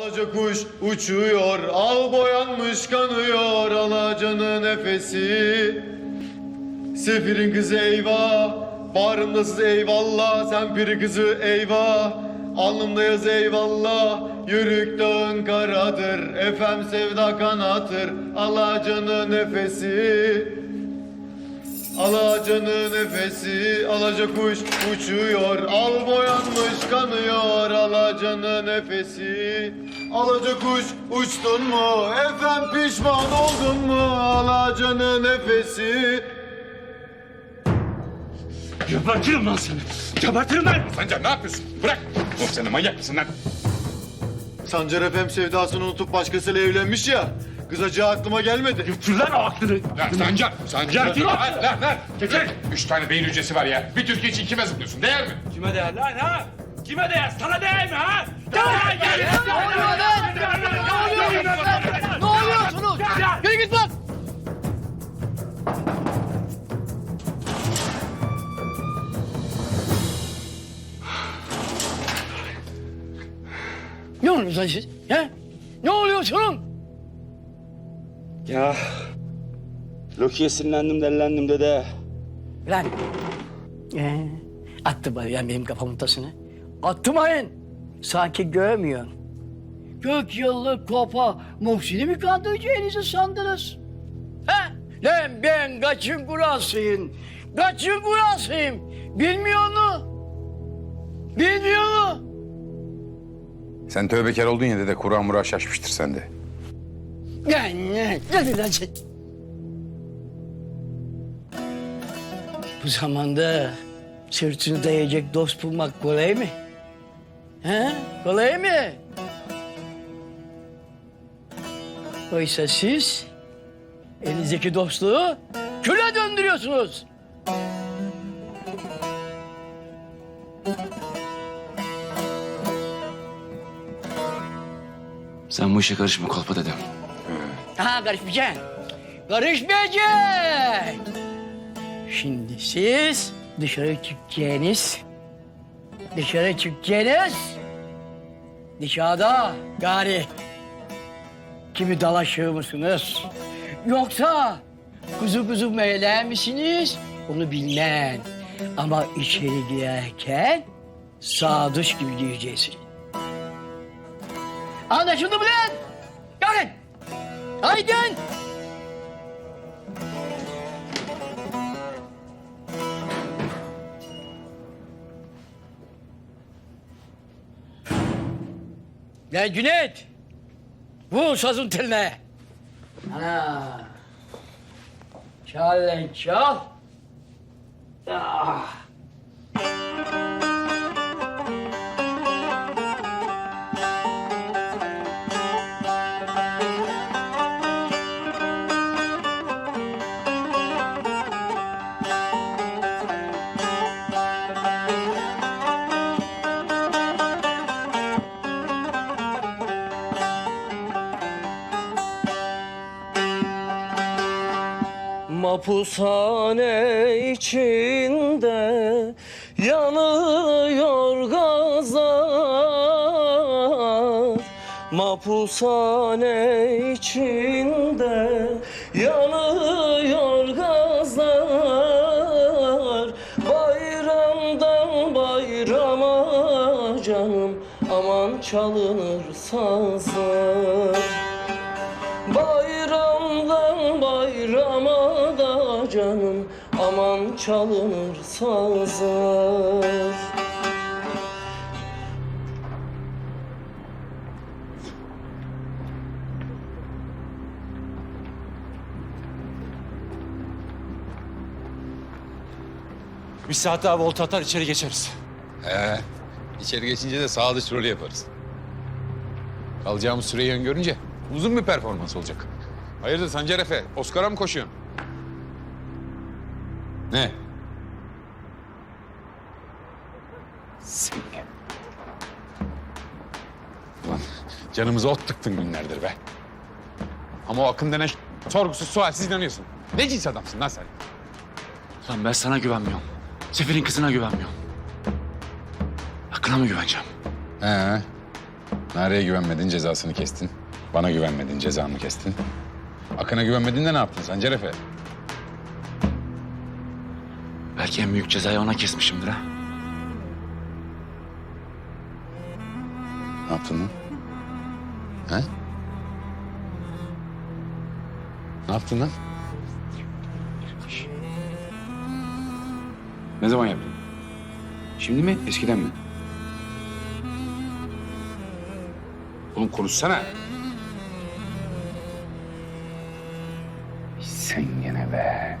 Alaca kuş uçuyor, al boyanmış kanıyor, alacanın nefesi. Sefirin kızı eyvah, bağrımda eyvallah, sen piri kızı eyvah. Alnımda yaz eyvallah, yürük dağın karadır, efem sevda kanatır, alacanın nefesi. Alacanın nefesi, alaca kuş uçuyor, al boyanmış kanıyor, alacanın nefesi. Alaca kuş uçtun mu, efem pişman oldun mu, alacanın nefesi. Gebertirim lan seni. Gebertirim lan. Sancar ne yapıyorsun? Bırak. Dur sen de manyak mısın lan? Sancar efem sevdasını unutup başkasıyla evlenmiş ya, kızacağı aklıma gelmedi. Götür lan o aklını. Lan Sancar, Sancar. Getir lan. Lan lan lan. Üç tane beyin hücresi var ya. Bir Türkiye için kime zıplıyorsun? Değer mi? Kime değer lan ha? Kime değer? Sana değer mi ha? Ne oluyor lan siz? He? Ne oluyorsunuz? Ya Loki'ye sinirlendim dellendim dede. Lan. Ee, attı bana ya benim kafamın tasını. Attırmayın. Sanki görmüyorsun. Kırk yıllık kopa Muhsin'i mi kandıracağınızı sandınız? He? Lan ben kaçın kurasıyım. Kaçın kurasıyım. Bilmiyor mu? Bilmiyor mu? Sen tövbekar oldun ya dede. Kur'an mura şaşmıştır sende. Bu zamanda sırtını dayayacak dost bulmak kolay mı? He? Kolay mı? Oysa siz elinizdeki dostluğu küle döndürüyorsunuz. Sen bu işe karışma kolpa dedem. Ha karışmayacaksın. Karışmayacaksın. Şimdi siz dışarı çıkacaksınız. Dışarı çıkacaksınız. Dışarıda gari kimi dalaşır mısınız? Yoksa kuzu kuzu meyler misiniz? Onu bilmem. Ama içeri girerken sadıç gibi gireceksin. Anlaşıldı mı lan? Gelin. Haydi. Ya Cüneyt. Vur sazın teline. Ana. Çal lan çal. Ah. Mapushane içinde yanıyor gazlar. Mapushane içinde yanıyor gazlar. Bayramdan bayrama canım aman çalınır sazlar canım aman çalınır sazlar Bir saat daha volta atar içeri geçeriz. Ee, içeri geçince de sağ dış rolü yaparız. Kalacağımız süreyi öngörünce uzun bir performans olacak. Hayırdır Sancar Efe? Oscar'a mı koşuyorsun? Ne? Seni. Ulan canımıza ot tıktın günlerdir be. Ama o akın denen sorgusuz sualsiz inanıyorsun. Ne cins adamsın lan sen? Lan ben sana güvenmiyorum. Sefer'in kızına güvenmiyorum. Hakkına mı güveneceğim? He. Nare'ye güvenmedin cezasını kestin. Bana güvenmedin cezamı kestin. Akın'a güvenmedin de ne yaptın Sancar Efe? Belki en büyük cezayı ona kesmişimdir ha. Ne yaptın lan? He? Ne yaptın lan? Ne zaman yaptın? Şimdi mi, eskiden mi? Oğlum konuşsana. Sen gene be.